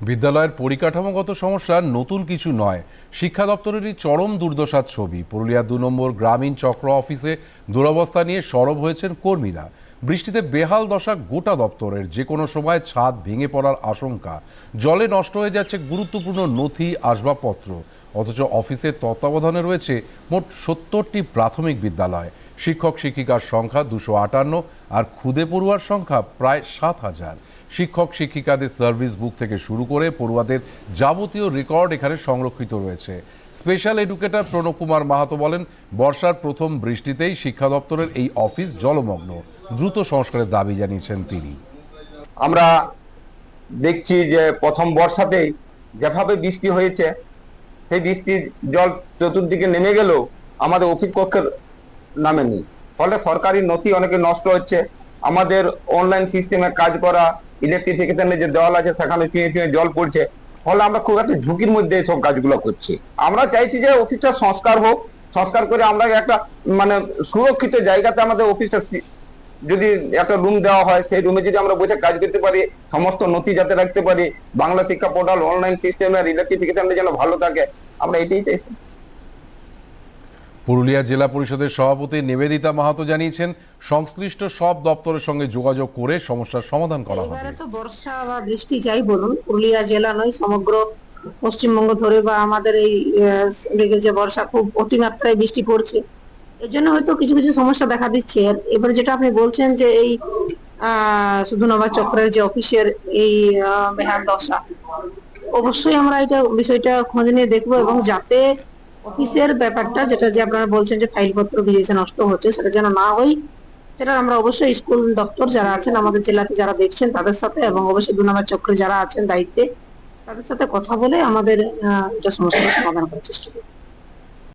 বিদ্যালয়ের পরিকাঠামোগত সমস্যা নতুন কিছু নয়। শিক্ষা দপ্তরেরই চরম দুর্দশার ছবি। পুরুলিয়া দু নম্বর গ্রামীণ চক্র অফিসে দুরবস্থা নিয়ে সরব হয়েছেন কর্মীরা। বৃষ্টিতে বেহাল দশা গোটা দপ্তরের। যে কোনো সময় ছাদ ভেঙে পড়ার আশঙ্কা। জলে নষ্ট হয়ে যাচ্ছে গুরুত্বপূর্ণ নথি, আসবাবপত্র। অথচ অফিসের তত্ত্বাবধানে রয়েছে মোট সত্তরটি প্রাথমিক বিদ্যালয়। শিক্ষক শিক্ষিকার সংখ্যা দুশো আটান্ন আর খুদে পড়ুয়ার সংখ্যা প্রায় সাত হাজার। শিক্ষক শিক্ষিকাদের সার্ভিস বুক থেকে শুরু করে পড়ুয়াদের যাবতীয় রেকর্ড এখানে সংরক্ষিত রয়েছে। স্পেশাল এডুকেটর প্রণব কুমার মাহাতো বলেন, বর্ষার প্রথম বৃষ্টিতেই শিক্ষা দপ্তরের এই অফিস জলমগ্ন, দ্রুত সংস্কারের দাবি জানিয়েছেন তিনি। আমরা দেখছি যে প্রথম বর্ষাতেই যেভাবে বৃষ্টি হয়েছে, সেই বৃষ্টির জল চতুর্দিকে নেমে গেলেও আমাদের অফিস কক্ষের নামেনি ফলে সরকারি নথি অনেকে নষ্ট হচ্ছে। আমাদের অনলাইন সিস্টেমে কাজ করা ইলেকট্রিফিকেশনের যে দেওয়াল আছে, সেখানে চুঁয়ে চুঁয়ে জল পড়ছে। ফলে আমরা খুব একটা ঝুঁকির মধ্যে এইসব কাজগুলো করছি। আমরা চাইছি যে অফিসটা সংস্কার হোক, সংস্কার করে আমরা একটা মানে সুরক্ষিত জায়গাতে আমাদের অফিসটা যদি একটা রুম দেওয়া হয়, সেই রুমে যদি আমরা বসে কাজ করতে পারি, সমস্ত নথি যাতে রাখতে পারি, বাংলা শিক্ষা পোর্টাল অনলাইন সিস্টেমের ইলেকট্রিফিকেশন যেন ভালো থাকে, আমরা এটাই চাইছি। পুরুলিয়া জেলা পরিষদের সভাপতি নিবেদিতা মাহাতো জানিয়েছেন, সংশ্লিষ্ট সব দপ্তরের সঙ্গে যোগাযোগ করে সমস্যার সমাধান করা হবে। তো বর্ষা বা বৃষ্টি যাই বলুন, পুরুলিয়া জেলা নয়, সমগ্র পশ্চিমবঙ্গ ধরে বা আমাদের এই যে বর্ষা খুব অতিমাত্রায় বৃষ্টি পড়ছে এর জন্য হয়তো কিছু কিছু সমস্যা দেখা দিচ্ছে। এবার যেটা আপনি বলছেন যে এই শুধু নবাজ চক্রের যে অফিসের এই বেহাল দশা, অবশ্যই আমরা এটা বিষয়টা খোঁজ নিয়ে দেখব এবং যাতে অফিসের ব্যাপারটা যেটা যে আপনারা বলছেন যে ফাইলপত্র ভিজেছে নষ্ট হচ্ছে, সেটা যেন না হয়, সেটা আমরা অবশ্যই স্কুল দপ্তর যারা আছেন, আমাদের জেলাতে যারা দেখছেন তাদের সাথে এবং অবশ্যই দু নম্বর চক্রে যারা আছেন দায়িত্বে, তাদের সাথে কথা বলে আমাদের এটা সমস্যার সমাধান করার চেষ্টা করব।